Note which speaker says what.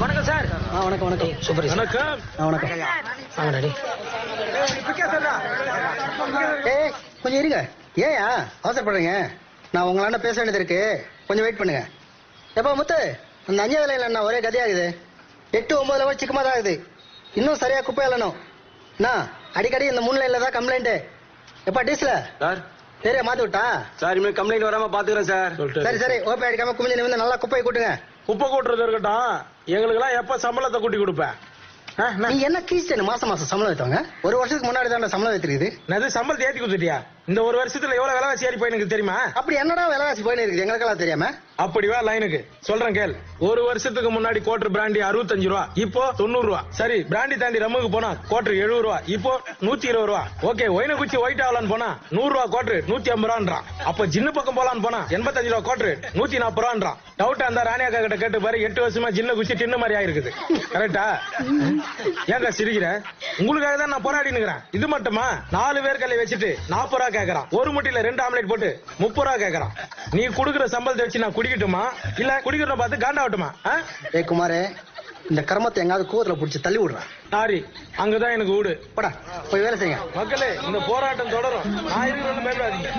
Speaker 1: வணக்கம் வணக்கம் சூப்பர்
Speaker 2: வணக்கம்.
Speaker 1: ஆ வணக்கம். வாங்க டாடி. ஏய் கொஞ்சம் இருங்க. ஏயா அவசரப்படுறீங்க. நான் உங்களாண்ட பேச வேண்டியது இருக்கு. கொஞ்சம் வெயிட் பண்ணுங்க. எப்பா முத்து அந்த அஞ்சு வேலையில் என்ன ஒரே கதையாகுது. எட்டு ஒன்பது லெவல் சிக்கமா தான் ஆகுது. இன்னும் சரியா குப்பை இல்லணும் என்ன அடிக்கடி இந்த மூணு லைன்ல தான் கம்ப்ளைண்ட் எப்பா டீஸ்ல
Speaker 3: சார்
Speaker 1: சரியா மாத்தி விட்டா
Speaker 3: சார் இனிமேல் கம்ப்ளைண்ட் வராம பாத்துக்கிறேன் சார்.
Speaker 2: சொல்லிட்டு
Speaker 1: சரி சரி ஓப்பே அடிக்காம குமிஞ்சு நிமிந்து நல்லா குப்பையை கூட்டுங்க.
Speaker 2: குப்பை கூட்டுறது இருக்கட்டும். எங்களுக்கு எல்லாம் எப்ப சம்பளத்தை கூட்டி கொடுப்பேன்? ஆ, என்ன?
Speaker 1: நீ என்ன கீஸ்டன் மாசம் மாசம் சம்பளம் வைத்தவங்க? ஒரு வருஷத்துக்கு முன்னாடி தான் சம்பளம் வைத்திருக்குது.
Speaker 2: என்னது சம்பளத்தை ஏத்தி கொடுத்துட்டியா? இந்த ஒரு வருஷத்துல எவ்வளவு விலைவாசி ஏறி போய் எனக்கு தெரியுமா?
Speaker 1: அப்படி என்னடா விலைவாசி இருக்குது? எங்களுக்கெல்லாம் தெரியாம?
Speaker 2: அப்படி வா லைனுக்கு சொல்றேன் கேள். ஒரு வருஷத்துக்கு முன்னாடி கோட்டர் பிராண்டி அறுபத்தஞ்சு ரூபா இப்போ தொண்ணூறு ரூபா. சரி பிராண்டி தாண்டி ரம்முக்கு போனா கோட்டர் எழுபது ரூபா இப்போ நூத்தி இருபது ரூபா. ஓகே ஒயின குச்சி ஒயிட் ஆகலான்னு போனா நூறு ரூபா கோட்டர் நூத்தி ஐம்பது ரூபான்றான். அப்ப ஜின்னு பக்கம் போலான்னு போனா எண்பத்தஞ்சு ரூபா கோட்டர் நூத்தி நாற்பது ரூபான்றான். டவுட் அந்த ராணி அக்கா கிட்ட கேட்டு பாரு எட்டு வருஷமா ஜின்ன குச்சி டின்னு மாதிரி ஆயிருக்குது. கரெக்டா ஏங்க சிரிக்கிற? உங்களுக்காக தான் நான் போராடி நிக்கிறேன் இது மட்டுமா? நாலு பேர் கையில வச்சுட்டு நாற்பது ரூபா கேக்குறான். ஒரு முட்டையில ரெண்டு ஆம்லெட் போட்டு முப்பது ரூபா கேக்குறான். நீ குடுக்குற சம்பளத்தை வச்சு நான் குடிக்கட்டுமா? இல்ல குடிக்கிறத பார்த்து காண்டாவட்டுமா?
Speaker 1: ஏய் குமாரே இந்த கர்மத்தை எங்காவது கூவத்துல புடிச்சு தள்ளி விடுறான்
Speaker 2: சாரி அங்கதான் எனக்கு வீடு
Speaker 1: போடா. போய் வேலை செய்யுங்க.
Speaker 2: மக்களே இந்த போராட்டம் தொடரும். நான் இருக்கிறேன்னு பயப்படாதீங்க.